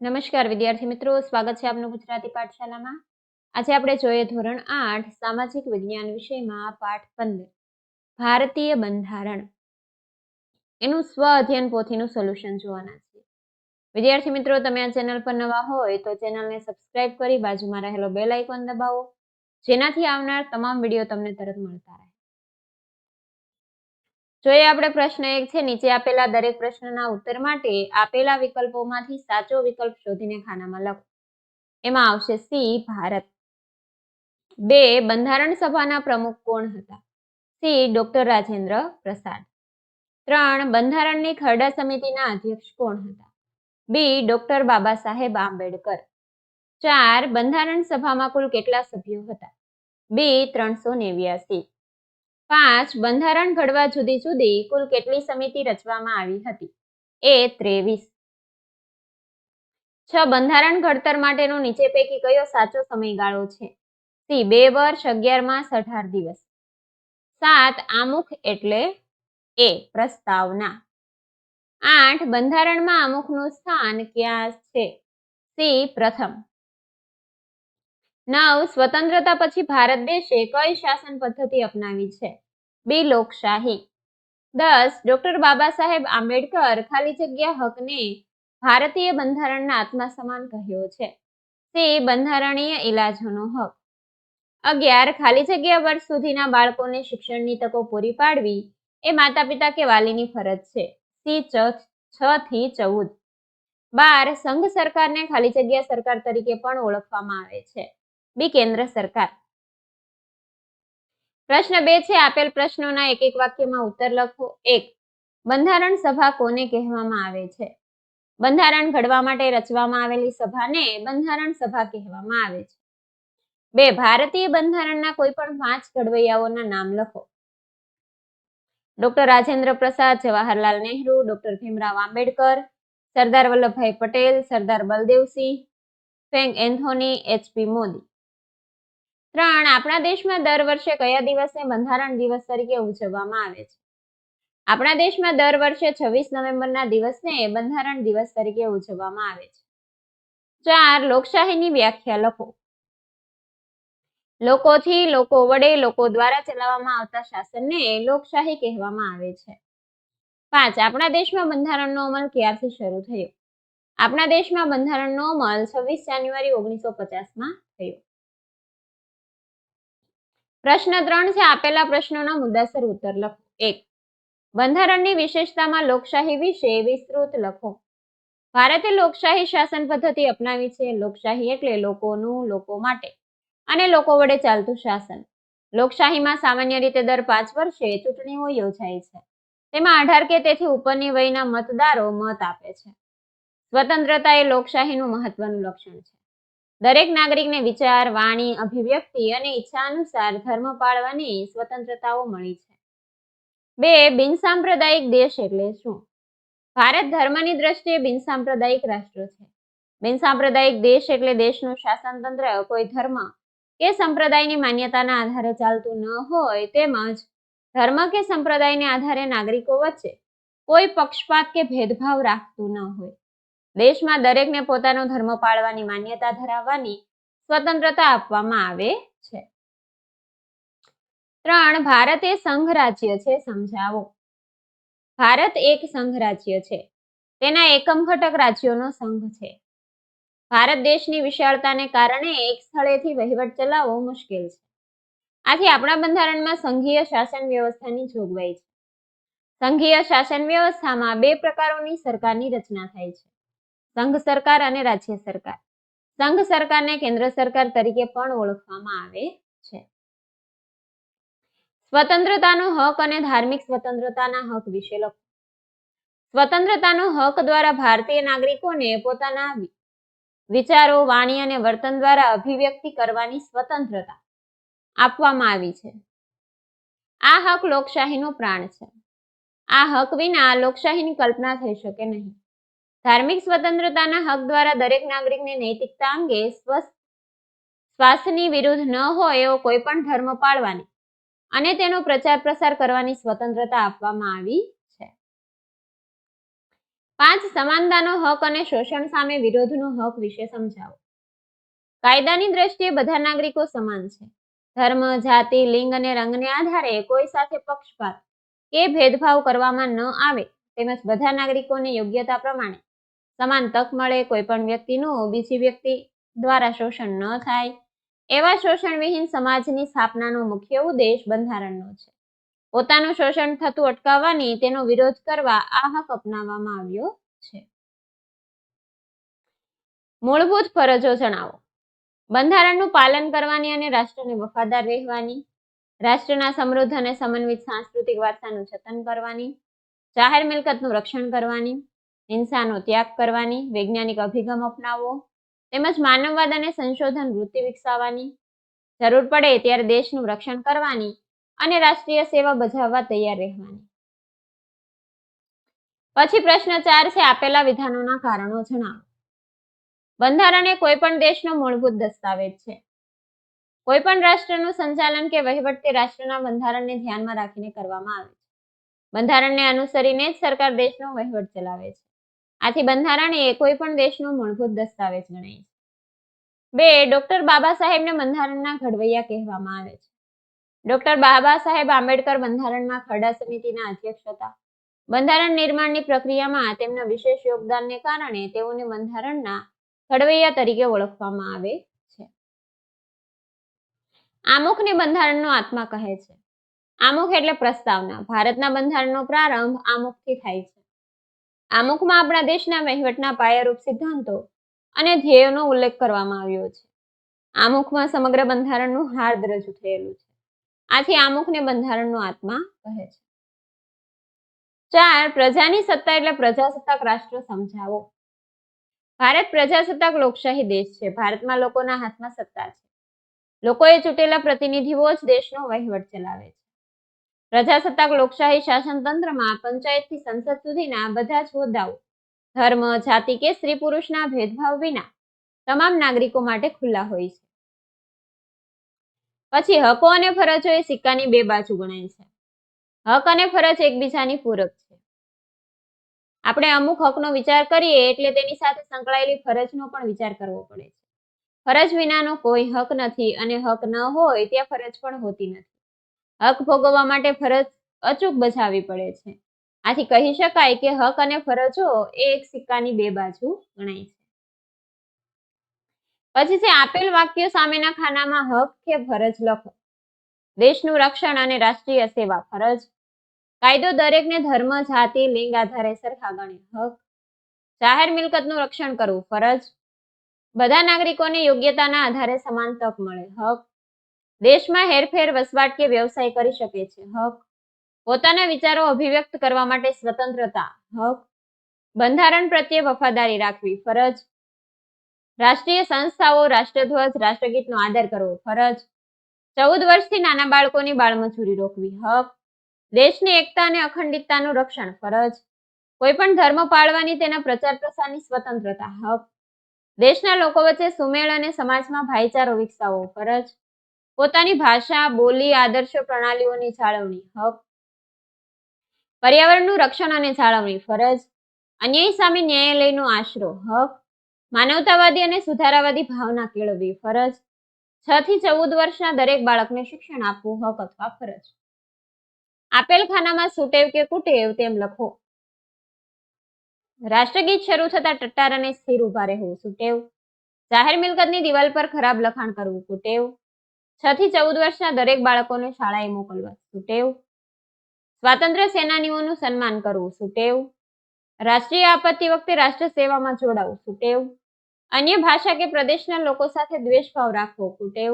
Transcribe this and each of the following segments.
નમસ્કાર, વિદ્યાર્થી મિત્રો. સ્વાગત છે આપનું ગુજરાતી પાઠશાલામાં આજે આપણે જોઈએ ધોરણ આઠ, સામાજિક વિજ્ઞાન વિષયમાં પાઠ પંદર. ભારતીય બંધારણ. એનું સ્વ અધ્યયન પોથીનું સોલ્યુશન જોવાના છે. વિદ્યાર્થી મિત્રો, તમે આ ચેનલ પર નવા હોય તો ચેનલને સબસ્ક્રાઇબ કરી બાજુમાં રહેલો બેલ આઇકોન દબાવો. જેનાથી આવનાર તમામ વીડિયો તમને તરત મળતા રહે. જોઈએ આપણે પ્રશ્ન એક છે, નીચે આપેલા દરેક પ્રશ્નના ઉત્તર માટે આપેલા વિકલ્પોમાંથી સાચો વિકલ્પ શોધીને ખાનામાં લખો. એમાં આવશે સી, ભારત. બે, બંધારણ સભાના પ્રમુખ કોણ હતા? સી, ડોક્ટર રાજેન્દ્ર પ્રસાદ. ત્રણ, બંધારણની ખરડા સમિતિના અધ્યક્ષ કોણ હતા? બી, ડોક્ટર બાબા સાહેબ આંબેડકર. ચાર, બંધારણ સભામાં કુલ કેટલા સભ્યો હતા? બી, ત્રણસો નેવ્યાસી. પાંચ, બંધારણ ઘડવા જુદી જુદી કુલ કેટલી સમિતિ રચવામાં આવી હતી? એ ત્રેવીસ. છ, બંધારણ ઘડતર માટેનો નીચે પૈકી કયો સાચો સમયગાળો છે? સી, બે વર્ષ અગિયાર માસ અઢાર દિવસ? સાત, આમુખ એટલે એ, પ્રસ્તાવના. આઠ, બંધારણમાં આમુખનું સ્થાન ક્યાં છે? સી, પ્રથમ. નવ સ્વતંત્રતા પછી ભારત દેશે કઈ શાસન પદ્ધતિ અપનાવી છે? બે લોકશાહી. દસ, ડોક્ટર બાબા સાહેબ આંબેડકર ખાલી જગ્યા હકને ભારતીય બંધારણના આત્મા સમાન કહ્યો છે. તે બંધારણીય ઇલાજોનો હક. અગિયાર, ખાલી જગ્યા વર્ષ સુધીના બાળકોને શિક્ષણની તકો પૂરી પાડવી એ માતા પિતા કે વાલીની ફરજ છે. સી છ થી ચૌદ. બાર, સંઘ સરકારને ખાલી જગ્યા સરકાર તરીકે પણ ઓળખવામાં આવે છે. બી કેન્દ્ર સરકાર. પ્રશ્ન બે છે, આપેલ પ્રશ્નોના એક એક વાક્યમાં ઉત્તર લખો. એક, બંધારણ સભા કોને કહેવામાં આવે છે? બંધારણ ઘડવા માટે રચવામાં આવેલી સભાને બંધારણ સભા કહેવામાં આવે છે. બે, ભારતીય બંધારણના કોઈ પણ પાંચ ઘડવૈયાઓના નામ લખો. Doctor Rajendra Prasad, Jawaharlal Nehru, doctor Bhimrao Ambedkar, Sardar Vallabhbhai Patel, Sardar Baldev Singh, Frank Anthony HP Mody. ત્રણ આપણા દેશમાં દર વર્ષે કયા દિવસને બંધારણ દિવસ તરીકે ઉજવવામાં આવે છે? આપણા દેશમાં દર વર્ષે છવ્વીસ નવેમ્બરના દિવસને બંધારણ દિવસ તરીકે ઉજવવામાં આવે છે. ચાર, લોકશાહીની વ્યાખ્યા લખો. લોકોથી લોકો વડે લોકો દ્વારા ચલાવવામાં આવતા શાસનને લોકશાહી કહેવામાં આવે છે. પાંચ, આપણા દેશમાં બંધારણનો અમલ ક્યારથી શરૂ થયો? આપણા દેશમાં બંધારણનો અમલ છવ્વીસ જાન્યુઆરી ઓગણીસો પચાસમાં થયો. પ્રશ્ન ત્રણ છે, આપેલા પ્રશ્નોના મુદ્દાસર ઉત્તર લખો. એક, બંધારણની વિશેષતામાં લોકશાહી વિશે વિસ્તૃત લખો. ભારતે લોકશાહી શાસન પદ્ધતિ અપનાવી છે, લોકશાહી એટલે લોકોનું, લોકો માટે, અને લોકો વડે ચાલતું શાસન. લોકશાહીમાં સામાન્ય રીતે દર પાંચ વર્ષે ચૂંટણીઓ યોજાય છે. તેમાં અઢાર કે તેથી ઉપરની વયના મતદારો મત આપે છે. સ્વતંત્રતા એ લોકશાહીનું મહત્વનું લક્ષણ છે. દરેક નાગરિકને વિચાર, વાણી, અભિવ્યક્તિ અને ઈચ્છા અનુસાર ધર્મ પાળવાની સ્વતંત્રતાઓ મળી છે. બે બિનસાંપ્રદાયિક દેશ એટલે શું? ભારત ધર્મની દ્રષ્ટિએ બિનસાંપ્રદાયિક રાષ્ટ્ર છે. બિનસાંપ્રદાયિક દેશ એટલે દેશનું શાસન તંત્ર કોઈ ધર્મ કે સંપ્રદાયની માન્યતાના આધારે ચાલતું ન હોય તેમજ ધર્મ કે સંપ્રદાયને આધારે નાગરિકો વચ્ચે કોઈ પક્ષપાત કે ભેદભાવ રાખતું ન હોય. દેશમાં દરેકને પોતાનો ધર્મ પાળવાની માન્યતા ધરાવવાની સ્વતંત્રતા આપવામાં આવે છે. ત્રણ, ભારત એ સંઘ રાજ્ય છે, સમજાવો. ભારત એક સંઘ રાજ્ય છે. તેના એકમ ઘટક રાજ્યોનો સંઘ છે. ભારત દેશની વિશાળતાને કારણે એક સ્થળેથી વહીવટ ચલાવવો મુશ્કેલ છે. આથી આપણા બંધારણમાં સંઘીય શાસન વ્યવસ્થાની જોગવાઈ છે. સંઘીય શાસન વ્યવસ્થામાં બે પ્રકારોની સરકારની રચના થાય છે. સંઘ સરકાર અને રાજ્ય સરકાર. સંઘ સરકારને કેન્દ્ર સરકાર તરીકે પણ ઓળખવામાં આવે છે. સ્વતંત્રતાનો હક અને ધાર્મિક સ્વતંત્રતાના હક વિશે લખો. સ્વતંત્રતાનો હક દ્વારા ભારતીય નાગરિકોને પોતાના વિચારો, વાણી અને વર્તન દ્વારા અભિવ્યક્તિ કરવાની સ્વતંત્રતા આપવામાં આવી છે. આ હક લોકશાહીનો પ્રાણ છે. આ હક વિના લોકશાહીની કલ્પના થઈ શકે નહીં. ધાર્મિક સ્વતંત્રતાના હક દ્વારા દરેક નાગરિકને નૈતિકતા અંગે સ્વસ્થ વિરુદ્ધ ન હોય એવો કોઈ પણ ધર્મ પાળવાની અને તેનો પ્રચાર પ્રસાર કરવાની સ્વતંત્રતા આપવામાં આવી છે. પાંચ, સમાનતાનો હક અને શોષણ સામે વિરોધનો હક વિશે સમજાવો. કાયદાની દ્રષ્ટિએ બધા નાગરિકો સમાન છે. ધર્મ, જાતિ, લિંગ અને રંગને આધારે કોઈ સાથે પક્ષપાત કે ભેદભાવ કરવામાં ન આવે તેમજ બધા નાગરિકોને યોગ્યતા પ્રમાણે સમાન તક મળે, કોઈ પણ વ્યક્તિનું, બીજી વ્યક્તિ દ્વારા શોષણ ન થાય. એવા શોષણવિહીન સમાજની સ્થાપનાનો મુખ્ય ઉદ્દેશ બંધારણનો છે. પોતાનું શોષણ થતું અટકાવવાની તેનો વિરોધ કરવા આ હક અપનાવવામાં આવ્યો છે. મૂળભૂત ફરજો જણાવો. બંધારણનું પાલન કરવાની અને રાષ્ટ્રને વફાદાર રહેવાની. રાષ્ટ્રના સમૃદ્ધ અને સમન્વિત સાંસ્કૃતિક વારસાનું જતન કરવાની. જાહેર મિલકતનું રક્ષણ કરવાની. હિંસાનો ત્યાગ કરવાની, વૈજ્ઞાનિક અભિગમ અપનાવવો, તેમજ માનવવાદ અને સંશોધન વૃત્તિ વિકસાવવાની. જરૂર પડે ત્યારે દેશનું રક્ષણ કરવાની અને રાષ્ટ્રીય સેવા બજાવવા તૈયાર રહેવાની. પછી પ્રશ્ન ચાર છે, આપેલા વિધાનોના કારણો જણાવો. બંધારણ એ કોઈ પણ દેશનો મૂળભૂત દસ્તાવેજ છે. કોઈ પણ રાષ્ટ્રનું સંચાલન કે વહીવટ તે રાષ્ટ્રના બંધારણને ધ્યાનમાં રાખીને કરવામાં આવે છે. બંધારણને અનુસરીને જ સરકાર દેશનો વહીવટ ચલાવે છે. આથી બંધારણ એ કોઈ પણ દેશનો મૂળભૂત દસ્તાવેજ ગણાય છે. બે, ડોક્ટર બાબા સાહેબને બંધારણના ઘડવૈયા કહેવામાં આવે છે. ડોક્ટર બાબા સાહેબ આંબેડકર બંધારણમાં ખરડા સમિતિના અધ્યક્ષ હતા. બંધારણ નિર્માણની પ્રક્રિયામાં તેમના વિશેષ યોગદાનને કારણે તેઓને બંધારણના ઘડવૈયા તરીકે ઓળખવામાં આવે છે. આમુખને બંધારણનો આત્મા કહે છે. આમુખ એટલે પ્રસ્તાવના. ભારતના બંધારણનો પ્રારંભ આમુખથી થાય છે. આમુખમાં આપણા દેશના વહીવટના પાયારૂપ સિદ્ધાંતો અને ધ્યેયોનો ઉલ્લેખ કરવામાં આવ્યો છે. આમુખમાં સમગ્ર બંધારણનું હાર્દ રજૂ થયેલું છે. આથી આમુખને બંધારણનો આત્મા કહે છે. ચાર, પ્રજાની સત્તા એટલે પ્રજાસત્તાક રાષ્ટ્ર સમજાવો. ભારત પ્રજાસત્તાક લોકશાહી દેશ છે. ભારતમાં લોકોના હાથમાં સત્તા છે. લોકોએ ચૂંટેલા પ્રતિનિધિઓ જ દેશનો વહીવટ ચલાવે છે. પ્રજાસત્તાક લોકશાહી શાસન તંત્રમાં પંચાયતથી સંસદ સુધીના બધા જ હોદ્દાઓ, ધર્મ, જાતિ કે સ્ત્રી પુરુષના ભેદભાવ વિના તમામ નાગરિકો માટે ખુલ્લા હોય છે. પછી હકો અને ફરજો એ સિક્કાની બે બાજુ ગણાય છે. હક અને ફરજ એકબીજાની પૂરક છે. આપણે અમુક હકનો વિચાર કરીએ એટલે તેની સાથે સંકળાયેલી ફરજનો પણ વિચાર કરવો પડે છે. ફરજ વિનાનો કોઈ હક નથી અને હક ન હોય ત્યાં ફરજ પણ હોતી નથી. હક ભોગવવા માટે ફરજ અચૂક બજાવવી પડે છે. આથી કહી શકાય કે હક અને ફરજો એ એક સિક્કાની બે બાજુ ગણાય છે. પછી છે આપેલ વાક્ય સામેના ખાનામાં હક કે ફરજ લખો. દેશનું રક્ષણ અને રાષ્ટ્રીય સેવા ફરજ. કાયદો દરેકને ધર્મ, જાતિ, લિંગ આધારે સરખા ગણે. હક. જાહેર મિલકતનું રક્ષણ કરવું ફરજ. બધા નાગરિકોને યોગ્યતાના આધારે સમાન તક મળે. હક. દેશમાં હેરફેર, વસવાટ કે વ્યવસાય કરી શકે છે. હક. પોતાના વિચારો અભિવ્યક્ત કરવા માટે સ્વતંત્રતા. હક. બંધારણ પ્રત્યે વફાદારી રાખવી. ફરજ. રાષ્ટ્રીય સંસ્થાઓ, રાષ્ટ્રધ્વજ, રાષ્ટ્રગીતનો આદર કરવો. ફરજ. ચૌદ વર્ષથી નાના બાળકોની બાળમજૂરી રોકવી. હક. દેશની એકતા અને અખંડિતતાનું રક્ષણ. ફરજ. કોઈ પણ ધર્મ પાળવાની તેના પ્રચાર પ્રસારની સ્વતંત્રતા. હક. દેશના લોકો વચ્ચે સુમેળ અને સમાજમાં ભાઈચારો વિકસાવવો. ફરજ. પોતાની ભાષા, બોલી, આદર્શો, પ્રણાલીઓની જાળવણી, હક, પર્યાવરણનું રક્ષણ અને જાળવણી, ફરજ, અન્યાય સામે ન્યાયાલયનો આશરો, હક, માનવતાવાદી અને સુધારાવાદી ભાવના કેળવવી, ફરજ, છ થી ચૌદ વર્ષના દરેક બાળકને શિક્ષણ આપવું, હક અથવા ફરજ. આપેલ ખાનામાં સુટેવ કે કુટેવ તેમ લખો. રાષ્ટ્રગીત શરૂ થતા ટટ્ટાર અને સ્થિર ઊભા રહેવું, સુટેવ. જાહેર મિલકતની દિવાલ પર ખરાબ લખાણ કરવું, કુટેવ. છ થી ચૌદ વર્ષના દરેક બાળકોને શાળાએ મોકલવા. સુટેવ. સ્વાતંત્ર્ય સેનાનીઓનું સન્માન કરવું. સુટેવ. રાષ્ટ્રીય આપત્તિ વખતે રાષ્ટ્ર સેવામાં જોડાવું. સુટેવ. અન્ય ભાષા કે પ્રદેશના લોકો સાથે દ્વેષભાવ રાખવો. કુટેવ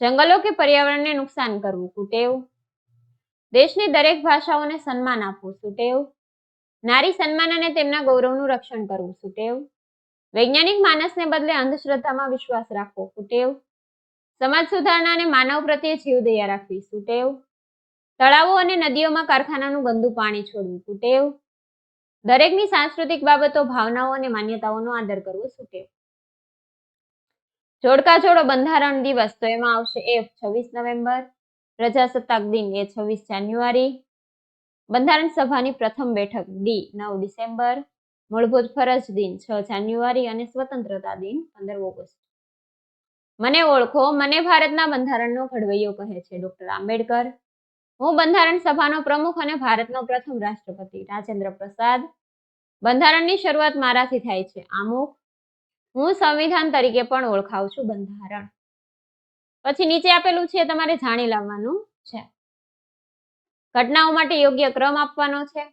જંગલો કે પર્યાવરણને નુકસાન કરવું. કુટેવ દેશની દરેક ભાષાઓને સન્માન આપવું. સુટેવ. નારી સન્માન અને તેમના ગૌરવનું રક્ષણ કરવું. સુટેવ. વૈજ્ઞાનિક માનસને બદલે અંધશ્રદ્ધામાં વિશ્વાસ રાખવો. કુટેવ સમાજ સુધારણા અને માનવ પ્રત્યે જીવદયા રાખવી. સુટેવ. તળાવો અને નદીઓમાં કારખાનાનું ગંદુ પાણી છોડવું. સુટેવ દરેકની સાંસ્કૃતિક બાબતો, ભાવનાઓ અને માન્યતાઓનો આદર કરવો. સુટેવ. જોડકા જોડો બંધારણ દિવસ તો એમાં આવશે એફ, છવ્વીસ નવેમ્બર. પ્રજાસત્તાક દિન એ છવ્વીસ જાન્યુઆરી. બંધારણ સભાની પ્રથમ બેઠક ડી, નવ ડિસેમ્બર. મૂળભૂત ફરજ દિન છ જાન્યુઆરી અને સ્વતંત્રતા દિન પંદર ઓગસ્ટ. મને ઓળખો, મને ભારતના બંધારણનો ઘડવૈયો કહે છે ડોક્ટર આંબેડકર. હું બંધારણ સભાનો પ્રમુખ અને ભારતનો પ્રથમ રાષ્ટ્રપતિ, રાજેન્દ્ર પ્રસાદ. બંધારણની શરૂઆત મારાથી થાય છે, આમુખ. હું સંવિધાન તરીકે પણ ઓળખાવ છું બંધારણ. પછી નીચે આપેલું છે, તમારે જાણી લાવવાનું છે. ઘટનાઓ માટે યોગ્ય ક્રમ આપવાનો છે.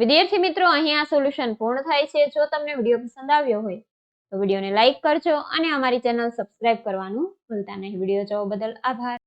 વિદ્યાર્થી મિત્રો, અહીં આ સોલ્યુશન પૂર્ણ થાય છે. જો તમને વીડિયો પસંદ આવ્યો હોય, તો વિડીયોને લાઈક કરજો અને અમારી ચેનલ સબસ્ક્રાઇબ કરવાનું ભૂલતા નહીં. વીડિયો જોવા બદલ આભાર.